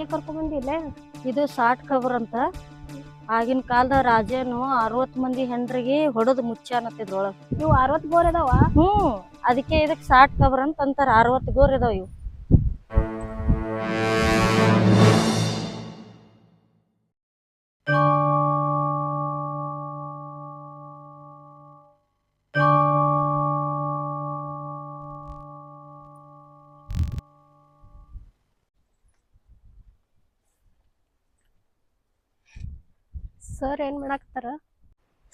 ಇಲ್ಲ ಇದು ಸಾಟ್ ಕಬರ್ ಅಂತ. ಆಗಿನ ಕಾಲದ ರಾಜೇನು ಅರವತ್ ಮಂದಿ ಹೆಂಡ್ರಿಗೆ ಹೊಡೆದು ಮುಚ್ಚಾನತ್ತಿದ್ರೊಳಗ ಇವು ಅರವತ್ ಗೋರ್ ಅದಾವ? ಹ್ಮ್. ಅದಕ್ಕೆ ಇದಕ್ ಸಾಟ್ ಕಬರ್ ಅಂತ ಅಂತಾರ. ಅರವತ್ ಗೋರ್ ಇದಾವ ಇವು. ಸರ್ ಏನ್ ಮಾಡಾಕತ್ತಾರ?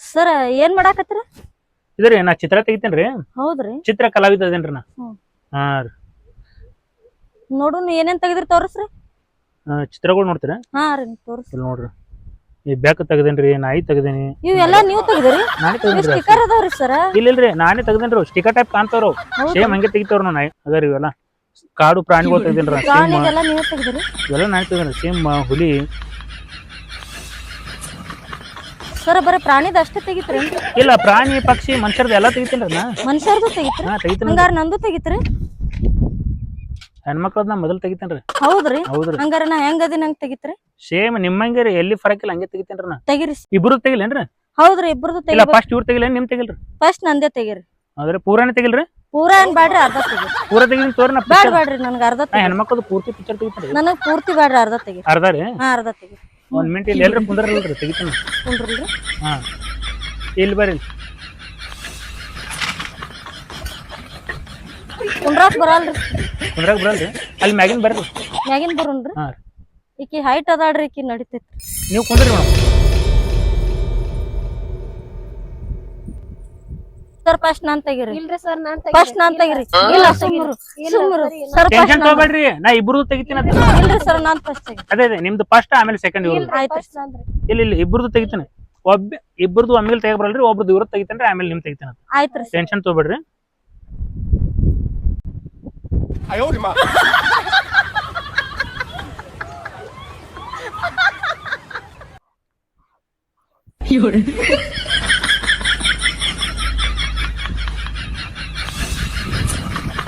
ಸರ್ ಏನ್ ಮಾಡಾಕತ್ತಾರ? ಇದ್ರಿ ನಾ ಚಿತ್ರ ತೆಗಿತೇನ್ರಿ. ಹೌದ್ರಿ. ಚಿತ್ರ ಕಲಾವಿದ ಅದೇನ್ರಿ ನಾ. ಹ್ಮ್. ಹಾ ರೀ. ನೋಡುನ್ ಏನೇನ್ ತೆಗದ್ರಿ ತೋರಿಸ್ರಿ. ಆ, ಚಿತ್ರಗಳು ನೋಡ್ತೀರಾ? ಹಾ ರೀ ತೋರ್ಸ್. ಇಲ್ಲಿ ನೋಡ್ರಿ. ಈ ಬ್ಯಾಕ್ ತೆಗ್ದೇನ್ರಿ ನಾಯಿ ತೆಗ್ದೇನಿ. ಇವೆಲ್ಲ ನೀವು ತೆಗದ್ರಿ. ನಾನೇ ತೆಗದೇನ್ರಿ ಸ್ಟಿಕರ್ ಅದಾವ್ರಿ ಸರ್ ಇಲ್ಲ ಇಲ್ರಿ ನಾನೇ ತೆಗದೇನ್ರಿ. ಸ್ಟಿಕರ್ ಟೈಪ್ ಕಾಣ್ತಾವ್ರು. ಸೇಮ್ ಹಂಗೆ ತೆಗಿತಾವ್ರ ನಾಯಿ. ಅದರ ಇವೆಲ್ಲ. ಕಾಡು ಪ್ರಾಣಿಗಳು ತೆಗ್ದೇನ್ರಿ ಸೇಮ್ ಪ್ರಾಣಿದೆಲ್ಲ ನೀವ್ ತೆಗದ್ರಿ. ಇವೆಲ್ಲ ನಾನೇ ತೆಗದೇನ್ರಿ. ಸೇಮ್ ಹುಲಿ ಸರ್ ಬರೀ ಪ್ರಾಣಿದ ಅಷ್ಟೇ ತೆಗಿತ್ರಿ? ಇಲ್ಲ ಪ್ರಾಣಿ ಪಕ್ಷಿ ಮನುಷ್ಯರ್ದು ಎಲ್ಲ ತೆಗಿತೀನಿ ನಾ ಮನುಷ್ಯರ್ದು ತೆಗಿತ್ರಿ? ಹಾ ತೆಗಿತೇನೆ ಹಂಗಾರ ನಂದು ತೆಗಿತ್ರಿ? ಹೆಣ್ಮಕ್ಳದ್ ನಾ ಮೊದಲು ತೆಗಿತೇನ್ರಿ. ಹೌದ್ರಿ? ಹೌದ್ರಿ. ಹಂಗಾರ ನಾ ಹೆಂಗ ಅದಿನ ಹಂಗ್ ತೆಗಿತ್ರಿ? ಸೇಮ್ ನಿಮ್ಮಂಗೆ ರೀ ಎಲ್ಲಿ ಫರಕ್ ಇಲ್ಲ ಹಂಗೆ ತೆಗಿತೇನ್ರಿ ನಾ. ತೆಗಿರಿ. ಇಬ್ರು ತೆಗಿಲೇನ್ರಿ? ಹೌದ್ರಿ ಇಬ್ರದು ಇಲ್ಲ ತೆಗಿಬೇಕು. ಫಸ್ಟ್ ಇವ್ರು ತೆಗಿಲೇನ್ ನಿಮ್ ತೆಗಿಲ್ರಿ? ಫಸ್ಟ್ ನಂದೇ ತೆಗಿರಿ. ಹೌದ್ರಿ ಪೂರಾನೇ ತೆಗಿಲ್ರಿ? ಪೂರಾ ಏನ್ ಬ್ಯಾಡ್ರಿ ಅರ್ಧ ತೆಗಿ ಪೂರ ತೆಗಿನ ತೋರಿ ನಾ ಬ್ಯಾಡ್ picture- ಬ್ಯಾಡ್ರಿ ನನ್ಗ ಅರ್ಧ ನಾ ತೆಗಿರಿ. ಹೆಣ್ಮಕ್ಳದು ಪೂರ್ತಿ ಪಿಕ್ಚರ್ ತೆಗಿತೇನ್ರಿ? ನನಗ್ ಪೂರ್ತಿ ಬ್ಯಾಡ್ರಿ ಅರ್ಧ ತೆಗಿ ಅರ್ಧ ರೀ? ಹಾ ಅರ್ಧ ತೆಗಿರಿ. ಒಂದ್ ಮಿನಿಟ್ ಇಲ್ಲಿ ಎಲ್ಲರೂ ಕುಂದ್ರಲ್ರಿ ತೆಗಿತಾನ. ಕುಂಡ್ರಲ್ರಿ ಹಾ. ಇಲ್ಲಿ ಬರ್ರಿ. ಕುಂಡ್ರಾಕ್ ಬರಲ್ರಿ. ಕುಂದ್ರಾಗ ಬರಲ್ರಿ? ಅಲ್ಲಿ ಮ್ಯಾಗಿನ್ ಬರ್ರಿ. ಮ್ಯಾಗಿನ್ ಬರೋನ್ರಿ ಹಾ. ರೀ ಈಕಿ ಹೈಟ್ ಅದಾಳ್ರಿ ಈಕಿ ನಡಿತೈತಿ ನೀವು ಕುಂದ್ರಿ ಮೇಡಮ್ ಸರ್ ಫಸ್ಟ್ ನಾನ್ ತೆಗಿರಿ. ಇಲ್ರಿ ಸರ್ ನಾನ್ ಫಸ್ಟ್ ನಾನ್ ತೆಗಿರಿ. ಇಲ್ಲ ಸುಮ್ರು ಸುಮ್ರು ಸರ್ ಟೆನ್ಷನ್ ತಗೋಬೇಡ್ರಿ. ನಾ ಇಬ್ರದ್ದು ತೆಗಿತೀನಿ ಅಂತ ಇಲ್ರಿ ಸರ್ ನಾನ್ ಫಸ್ಟ್ ತೆಗಿರಿ. ಅದೇ ಅದೇ ನಿಮ್ದು ಫಸ್ಟ್ ಆಮೇಲೆ ಸೆಕೆಂಡ್ ಇವ್ರು ಆಯ್ತು ಇಲ್ಲ ಇಲ್ಲ ಇಬ್ರದ್ದು ತೆಗಿತೀನಿ. ಒಬ್ಬ ಇಬ್ರದ್ದು ಒಮ್ಮೆಲೆ ತೆಗಿ ಬರಲ್ರಿ ಒಬ್ರದ್ದು ಇವ್ರದ್ದು ತೆಗಿತೀನಿ ಆಮೇಲೆ ನಿಮ್ ತೆಗಿತೀನಿ ಅಂತ ಆಯ್ತ್ರಿ ಸರ್. ಟೆನ್ಷನ್ ತಗೋಬೇಡ್ರಿ.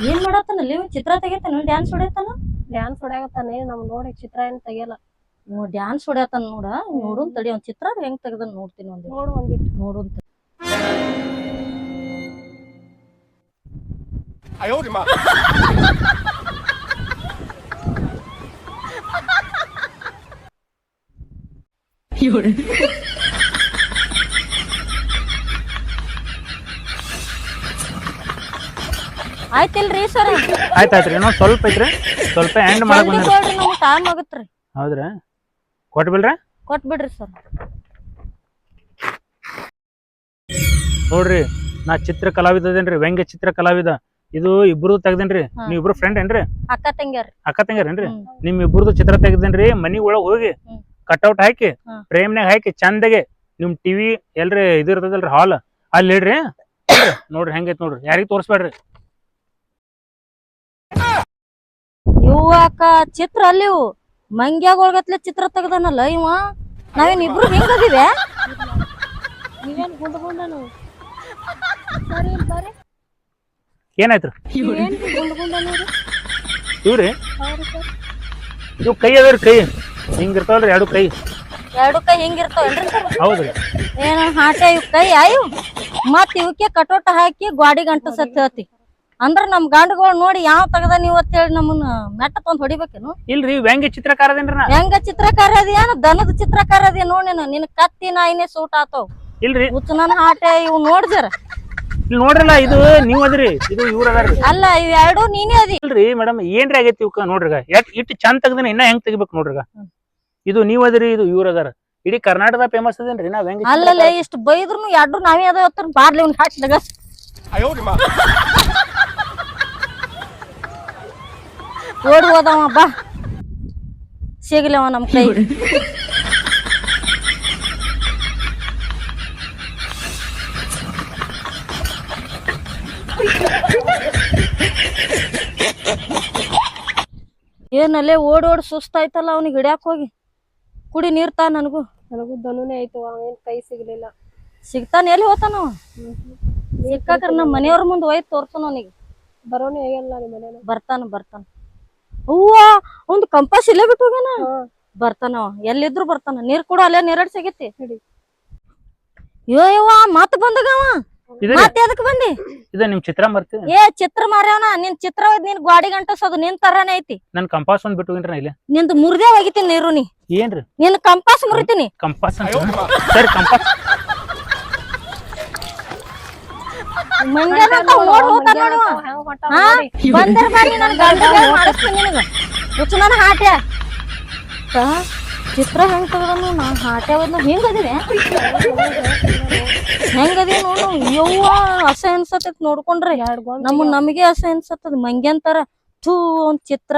ಏನ್ ಮಾಡತ್ತಾನಲ್ಲಿ ಇವ್ ಚಿತ್ರ ತೆಗಿತಾನ? ಡ್ಯಾನ್ಸ್ ಹೊಡಿತಾನ? ಡ್ಯಾನ್ಸ್ ಹೊಡ್ಯಾಕತ್ತಾನೆ. ನಮ್ ನೋಡಿ ಚಿತ್ರ ಏನ್ ತೆಗಿಯಲ್ಲ. ಡ್ಯಾನ್ಸ್ ಹೊಡ್ಯಾತಾನ ನೋಡ. ನೋಡುನ್ ತಡಿ ಒಂದ್ ಚಿತ್ರ ಹೆಂಗ್ ತೆಗ್ದನ್ ನೋಡ್ತೀನಿ ಒಂದ್ ನೋಡು ಒಂದಿಟ್ಟು ನೋಡುನ್ ತಡಿ. ಆಯ್ತಿಲ್ರಿ ಸರ್? ಆಯ್ತು ಆಯ್ತು ರೀ ಇನ್ನೊಂದು ಸ್ವಲ್ಪ ಐತ್ರಿ ಸ್ವಲ್ಪ ಎಂಡ್ ಮಾಡಕ್ ಜಲ್ದಿ ಬಂದ್ರಿ. ಕೊಡ್ರಿ ನಮ್ಗ್ ಟೈಮ್ ಆಗತ್ರಿ. ಹೌದ್ರಾ? ಕೊಟ್ಬಿಲ್ರ ಕೊಟ್ಬಿಡ್ರಿ ಸರ್. ನೋಡ್ರಿ ನಾ ಚಿತ್ರ ಕಲಾವಿದ ಅದೇನ್ರಿ ವ್ಯಂಗ್ಯ ಚಿತ್ರ ಕಲಾವಿದ. ಇದು ಇಬ್ರು ತೆಗ್ದೇನ್ರಿ. ನೀವ್ ಇಬ್ರು ಫ್ರೆಂಡ್ ಏನ್ರಿ? ಅಕ್ಕ ತಂಗ್ಯಾರ ಅಕ್ಕ ತಂಗ್ಯಾರೇನ್ರಿ. ನಿಮ್ ಇಬ್ರದ್ದು ಚಿತ್ರ ತೆಗ್ದೇನ್ರಿ ಮನಿ ಒಳಗ್ ಹೋಗಿ. ಕಟ್ಔಟ್ ಹಾಕಿ ಫ್ರೇಮ್ ಫ್ರೇಮ್ನಾಗ ಹಾಕಿ ಚಂದಗೆ ನಿಮ್ ಟಿವಿ ಎಲ್ರಿ ಇದು ಇರ್ತದಲ್ರಿ ಹಾಲ್ ಅಲ್ಲಿ ಇಡ್ರಿ. ನೋಡ್ರಿ ಹೆಂಗೈತ್ ನೋಡ್ರಿ ಯಾರಿಗ್ ತೋರ್ಸ್ಬೇಡ್ರಿ? ಇವು ಅಕ್ಕ ಚಿತ್ರ ಅಲ್ಲಿ ಮಂಗ್ಯಾಗೊಳಗತ್ಲೆ ಮಂಗ್ಯಾಗ ಒಳಗತ್ಲೆ ಚಿತ್ರ ತೆಗ್ದಾನಲ್ಲ ಇವ. ನಾವೇನ್ ಇಬ್ರು ಹೆಂಗದಿವೆ ಏನಾಯ್ತು ಗುಂಡು ಗುಂಡನು ಸರಿ ಇಲ್ಲಿ ಬರ್ರಿ. ಏನಾಯ್ತ್ರಿ ಏನ್ ಗುಂಡು ಗುಂಡನು ರೀ? ಇವ್ರಿ? ಹೌದು ಸರ್. ಇವ್ ಕೈ ಅದಾವ್ರಿ ಕೈ. ಹಿಂಗ್ ಇರ್ತಾವಲ್ರಿ ಎರಡು ಕೈ. ಎರಡು ಕೈ ಹಿಂಗಿರ್ತಾವ್ರಿ ಸರ್? ಹೌದ್ರಿ ಏನ ಹಾಟ ಇವ್ ಕೈ? ಆಯು ಮತ್ ಇವಕ್ಕೆ ಕಟೋಟ ಹಾಕಿ ಗ್ವಾಡಿ ಗಂಟ ಸತ್ ಹೇಳ್ತಿ. ಅಂದ್ರ ನಮ್ ಗಂಡುಗಳು ನೋಡಿ ಯಾವ ತೆಗ್ದ ನೀವ್ ಹೇಳಿ ನಮ್ಮನ್ನ ಮೆಟ್ಟ ತಂದ್ ಹೊಡಿಬೇಕೇನು? ಇಲ್ರಿ ವ್ಯಂಗ್ಯ ಚಿತ್ರಕಾರ ನಾ? ಹೆಂಗ ಚಿತ್ರಕಾರ ಅದೇನು? ದನದ ಚಿತ್ರಕಾರ ಅದೇ ನೋಡಿ ನಿನ್. ಕತ್ತಿ ನಾಯಿನೇ ಸೂಟ್ ಆತವ್. ಇಲ್ರಿ. ಹುಚ್ಚನನ್ ಆಟೆ ಇವ್ ನೋಡ್ಜರ ಇಲ್ಲಿ ನೋಡ್ರಲ್ಲ ಇದು ನೀವ್ ಅದ್ರಿ ಇದು ಇವ್ರ ಅದಾರ್ರಿ. ಅಲ್ಲ ಇವ್ ಎರಡು ನೀನೇ ಅದಿ. ಇಲ್ರಿ ಮೇಡಮ್ ಏನ್ರಿ ಆಗೈತಿ ಇವಕ್ಕ ನೋಡ್ರಿಗ? ಇಟ್ ಇಟ್ ಚಂದ ತೆಗ್ದನ ಇನ್ನ ಹೆಂಗ್ ತೆಗಿಬೇಕು ನೋಡ್ರಿಗ? ಇದು ನೀವ್ ಅದ್ರಿ ಇದು ಇವ್ರ ಅದಾರ. ಇಡೀ ಕರ್ನಾಟಕದ ಫೇಮಸ್ ಅದೇನ್ರಿ ನಾವ್ ಹೆಂಗ್ ಅಲ್ಲಲ್ಲ ಇಷ್ಟು ಬೈದ್ರು ಎರಡು ನಾವೇ ಅದ ಬಾರ್ಲಿ ಅವ್ನ ಹಾಟ್ಲಾಗ ಓಡಿ ಹೋದವ ಬಾ. ಸಿಗ್ಲವ ನಮ್ಮ ಕೈ. ಏನಲ್ಲೇ ಓಡಿ ಓಡಿ ಸುಸ್ತಾಯ್ತಲ್ಲ ಅವ್ನಿಗೆ ಹಿಡ್ಯಾಕ ಹೋಗಿ. ಕುಡಿ ನೀರ್ ತಾ ನನಗೂ. ನನಗೂ ದನುನೇ ಆಯ್ತು ಅವನೇನ್ ಕೈ ಸಿಗ್ಲಿಲ್ಲ. ಸಿಗ್ತಾನೆ ಎಲ್ಲಿ ಹೋತಾನವ? ಸಿಕ್ಕಾಕ್ರ ನಮ್ಮ ಮನೆಯವ್ರ ಮುಂದೆ ಒಯ್ದು ತೋರ್ಸೋಣ ಅವನಿಗೆ. ಬರೋನು ಹೇಗಲ್ಲ ನಿಮ್ಮ ಮನೇನ ಬರ್ತಾನ ಬರ್ತಾನ. ಹೂವ ಒಂದು ಕಂಪಾಸ್ ಇಲ್ಲೇ ಬಿಟ್ಟು ಹೋಗ್ಯಾನ? ಬರ್ತಾನ ಎಲ್ಲಿದ್ರು ಬರ್ತಾನ. ನೀರ್ ಕೂಡ ಅಲ್ಲೇ ನೀರಡ್ ಸಿಗೈತಿ. ಹಿಡಿ. ಯೋ ಯವ್ವ ಮತ್ ಬಂದಗವ ಇದು ಮತ್ ಎದಕ್ ಬಂದಿ? ಇದು ನಿಮ್ ಚಿತ್ರ ಬರ್ತೀವಿ ಏ ಚಿತ್ರ ಮಾರ್ಯವನ ನಿನ್ ಚಿತ್ರ ಒಯ್ದ್ ನಿನ್ ಗಾಡಿ ಗಂಟಸೋದು ನಿನ್ ತರಾನೇ ಐತಿ. ನನ್ ಕಂಪಾಸ್ ಒಂದ್ ಬಿಟ್ಟು ಹೋಗಿನ್ರಿ ಇಲ್ಲಿ. ನಿಂದು ಮುರ್ದೇ ಹೋಗಿ ನೀರು ನೀ ಏನ್ರಿ? ನಿನ್ ಕಂಪಾಸ್ ಮುರಿತೀನಿ. ಕಂಪಾಸ್ ಅಂತ? ಸರಿ ಕಂಪಾಸ್ ಓಡ್ ಹೋಗ್ತಾನ ನೋಡು. ಹಾ? ನೋಡಿ. ಬಂದರ್ ಬಾರಿ ನನ್ ಗಂಡ ಮಾಡಿಸ್ತೀನಿ ನಿನಗ? ಹುಚ್ಚು ನನ್ನ ಹಾಟ್ಯ ಚಿತ್ರ ಹೆಂಗ್ ತೆಗ್ದನು ನಾ ಹಾಟ್ಯ ಹೋದ್ನ ಹೆಂಗ್ ಹೆಂಗ್ ಅದಿ ನೋಡು? ಯವ್ವ ಅಸಹ್ಯ ಅನ್ಸತೈತ್ ನೋಡ್ಕೊಂಡ್ರೆ. ನಮ್ಮ ನಮಗೆ ಅಸಹ್ಯ ಅನ್ಸತ್ತದ ಮಂಗ್ಯಂತರ. ಥೂ ಒಂದ್ ಚಿತ್ರ.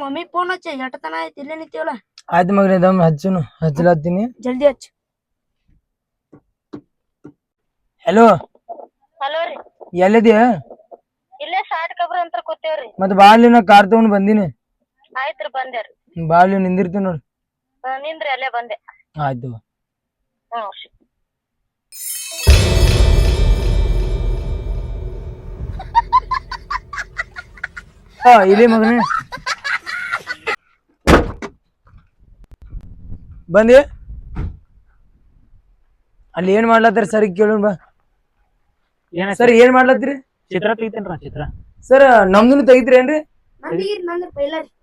ಮಮ್ಮಿ ಫೋನ್ ಹಚ್ಚಿ ಎಟತನ ಆಯ್ತು ಇಲ್ಲೇ ನಿಂತೀವಲ್ಲ ಆಯ್ತು ಮಗನೇ ದಮ್ ಹಚ್ಚುನು ಹಚ್ಚಲತ್ತೀನಿ ಜಲ್ದಿ ಹಚ್ಚು. ಹಲೋ ಹಲೋ ರೀ. ಎಲ್ಲಿದೀಯ? ಇಲ್ಲೇ ಸಾಟ್ ಕಬ್ರ ಅಂತ ಕೂತೇವ್ರಿ ಮತ್ ಬಾಳ್ಲಿ ನಾ ಕಾರ್ ತಗೊಂಡ್ ಬಂದಿನಿ. ಆಯ್ತ್ರಿ ರೀ ಬಾಳ್ಲಿ ನಿಂದಿರ್ತೀನಿ ನೋಡಿ. ನಿಂದ್ರಿ ಅಲ್ಲೇ ಬಂದೆ. ಆಯ್ತು. ಹ್ಮ್. ಹಾ ಇಲ್ಲಿ ಮಗನೇ. ಬಂದಿ. ಅಲ್ಲಿ ಏನ್ ಮಾಡ್ಲತ್ತೀರಿ ಸರ್ ಕೇಳೋಣ ಬಾ. ಏನ ಸರ್ ಏನ್ ಮಾಡ್ಲತ್ತೀರಿ? ಚಿತ್ರ ತೆಗಿತೇನ್ರ ಚಿತ್ರ. ಸರ್ ನಮ್ದು ತೆಗಿತ್ರಿ ಏನ್ರಿ?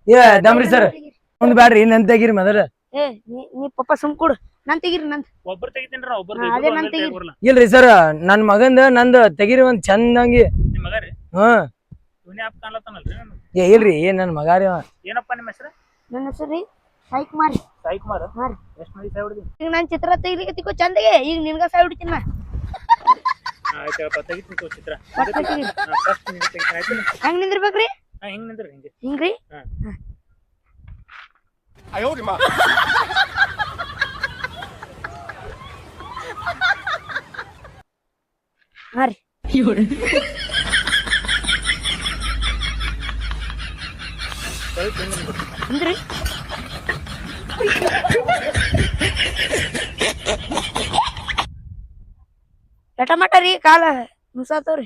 ಏ ದಮ್ರಿ ಸರ್. ಒಂದ್ ಬ್ಯಾಡ್ರಿ ನನ್ ತೆಗೀರಿ ಮೊದಲ. ಏ ನೀ ಪಪ್ಪ ಸುಮ್ ಕೊಡು. ನನ್ ತೆಗೀರಿ ನಂದ್. ಒಬ್ಬರು ತೆಗಿತೇನ್ರ ಒಬ್ಬರು ಹಾ, ಇಲ್ರಿ ಸರ್ ನನ್ ಮಗಂದ ನಂದ್ ತೆಗೀರಿ ಒಂದ್ ಚಂದಂಗಿ. ನಿಮ್ ಮಗ ರೀ? ಹ್ಮ್ ಇವನೇ ಆಪ್ ಕಾಣ್ಲತ್ತಾನಲ್ರಿ ಏ ಇಲ್ರಿ ಏನ್ ನನ್ ಮಗ ರೀ ಏನಪ್ಪ ನಿಮ್ಮ ಹೆಸರು? ನನ್ನ ಹೆಸರು ರೀ ಸೈಕ್ ಮಾರಿ ಸಾಯಿ ಕುಮಾರ್. ಎಷ್ಟ್ ಮಂದಿ ಸಾಯಿ ಹೊಡ್ದಿ ಈಗ ನಾನ್ ಚಿತ್ರ ತೆಗಿಲಿಕ್ಕೆ ಚಂದಗೆ ಈಗ ನಿನ್ಗ ಸಾಯಿ ಹೊಡಿತೀನಿ ನಾ ಆಯ್ತಪ್ಪ ತೆಗಿತೀನಿ ತಗೋ ಚಿತ್ರ. ಫಸ್ಟ್ ತೆಗೀರಿ. ಫಸ್ಟ್ ನಿಮ್ಗೆ ತೆಗಿತೀನಿ. ಆಯ್ತು? ಹೆಂಗ್ ನಿಂದಿರ್ಬೇಕ್ರಿ? ಹಾ ಹಿಂಗ್ ನಿಂದ್ರಿ ಹಿಂಗೆ? ಹಿಂಗ್ರಿ? ಹಾ. ಹಾ. ರೀ ಎಟ ಮಟ ರೀ ಕಾಲ? ನುಸಾತವ್ರಿ.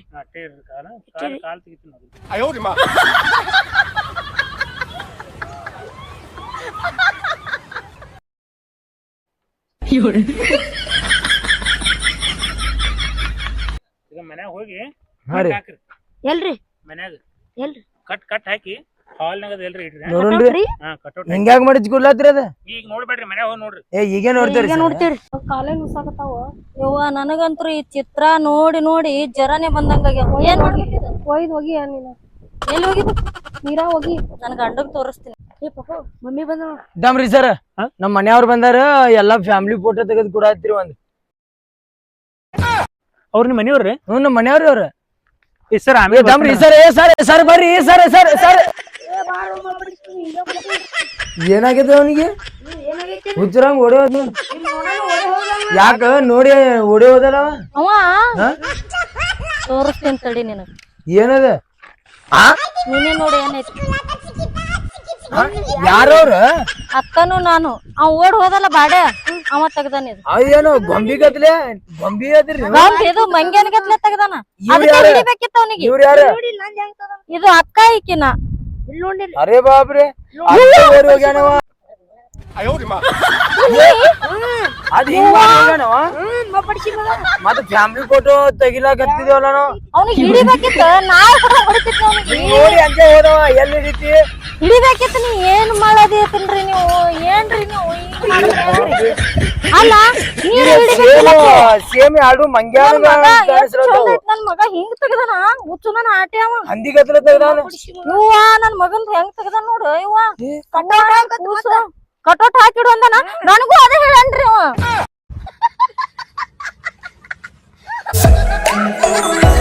ಈಗ ಮನ್ಯಾಗ ಹೋಗಿ ಹಾಕ್ರಿ. ಎಲ್ರಿ? ಮನ್ಯಾಗ ಎಲ್ರಿ? ಕಟ್ ಕಟ್ ಹಾಕಿ. ಹಾಲ್ನಾಗ ಅದ ಎಲ್ರಿ ಇಡ್ರಿ ನೋಡೋಣ್ರಿ ರೀ ಹಾ ಕಟೌಟ್ ಹಿಂಗ್ಯಾಕ್ ಮಾಡಿಸ್ಕೊಡ್ಲತ್ರಿ ಅದ? ಈಗ ನೋಡ್ಬೇಡ್ರಿ ಮನ್ಯಾಗ ಹೋಗಿ ನೋಡ್ರಿ. ಏ ಈಗ ನೋಡ್ತೀರಿ ಈಗ sir? ನೋಡ್ತೀರಿ. ಕಾಲೇ ನುಸಾಕತ್ತಾವ ಯವ್ವ ನನಗಂತೂ ಈ ಚಿತ್ರ ನೋಡಿ ನೋಡಿ ಜರನೆ ಬಂದಂಗ ಏನ್ ಮಾಡ್ಬೇಕಿದ ಒಯ್ದ್ ಹೋಗಿ ನೀನು? ಎಲ್ಲಿ ಹೋಗಿ? ನೀರಾ ಹೋಗಿ. ನನ್ ಗಂಡಗ್ ತೋರಿಸ್ತೀನಿ. ಏ ಪಾಪ ಮಮ್ಮಿ ಬಂದ ದಮ್ರಿ ಸರ್. ಹಾ? ನಮ್ ಮನೆಯವ್ರು ಬಂದಾರ ಎಲ್ಲಾ ಫ್ಯಾಮಿಲಿ ಫೋಟೋ ತೆಗೆದು ಕೊಡತ್ತೀರಿ ಒಂದ್. ಅವ್ರ ನಿಮ್ಮ ಮನೆಯವ್ರಿ ಹ್ಞೂ ನಮ್ಮ ಮನೆಯವ್ರಿ ಅವ್ರ. ಈ ಸರ್ ಏ ಆಮೇಲೆ ದಮ್ರಿ ಸರ್ ಏ ಸರ್ ಸರ್ ಬರ್ರಿ ಸರ್ ಸರ್ ಸರ್. ಏನಾಗಿದೆ ಅವನಿಗೆ? ಹುಚ್ಚರಂಗ್ ಓಡಿ ಹೋದ್ ಯಾಕ ನೋಡಿ ಓಡಿ ಹೋದಲ್ಲ ಅವ? ತೋರಿಸ್ತೀನಿ ತಡಿ ನಿನಗ. ಏನದ? ನೀನೇ ನೋಡಿ ಏನೈತಿ? ಯಾರವ್ರ? ಅಕ್ಕನು ನಾನು. ಅವ್ ಓಡ್ ಹೋದಲ್ಲ ಬಾಡೆ ಅವ ತೆಗ್ದಾನ ಇದು. ಗೊಂಬಿ ಗತ್ಲೆ ಗೊಂಬಿ ಅದ್ರಿ ಇದು ಮಂಗ್ಯಾನ ಗತ್ಲೆ ತೆಗ್ದಾನ. ಇವ್ರ್ ಯಾರು? ಇದು ಅಕ್ಕ ಈಕಿನ. ಅರೇ ಬಾಬ್ರೆ ಹೋಗ್ಯಾನವ ಅದ್ ಹಿಂಗ್ ಮತ್ತ ಫ್ಯಾಮಿಲಿ ಫೋಟೋ ತೆಗಿಲಾಕತ್ತಿದೇವಲ್ಲ ನಾವು ಅವನಿಗೆ ಹಿಡಿಬೇಕಿತ್ತು. ನಾ ಹೊಡಿತಿದ್ದೆ ಅವನಿಗೆ. ಹಿಂಗ್ ನೋಡಿ ಹಂಗೆ ಹೋದವ ಎಲ್ಲಿ ಹಿಡಿತಿ? ಹಿಡಿಬೇಕಿತ್ತು ನೀ ಏನ್ ಮಾಡದಿತ್ತಲ್ರಿ ನೀವು? ಏನ್ರಿ ನೀವು? ಹಿಂಗ್ ಮಾಡಿದ್ರಿ? ಅಲ್ಲ ನೀರು ಹಿಡಿಬೇಕಿಲ್ಲ ಸೇಮಿ ಆಡು ಮಂಗ್ಯಾನ ನನ್ನ ಮಗ ಹಿಂಗ್ ತೆಗ್ದನ? ಹುಚ್ಚು ನನ್ ಆಟೆ ಅವ. ಹಂದಿಗತ್ರ ತೆಗ್ದಾನ? ಇವ್ವ ನನ್ ಮಗನ್ ಹೆಂಗ್ ತೆಗ್ದ ನೋಡು ಇವ್ವ ಕಟೋಟ್ ಹಾಕಿಡು ಅಂದನ? ನನಗೂ ಅದೇ ಹೇಳನ್ರಿ ಅವ.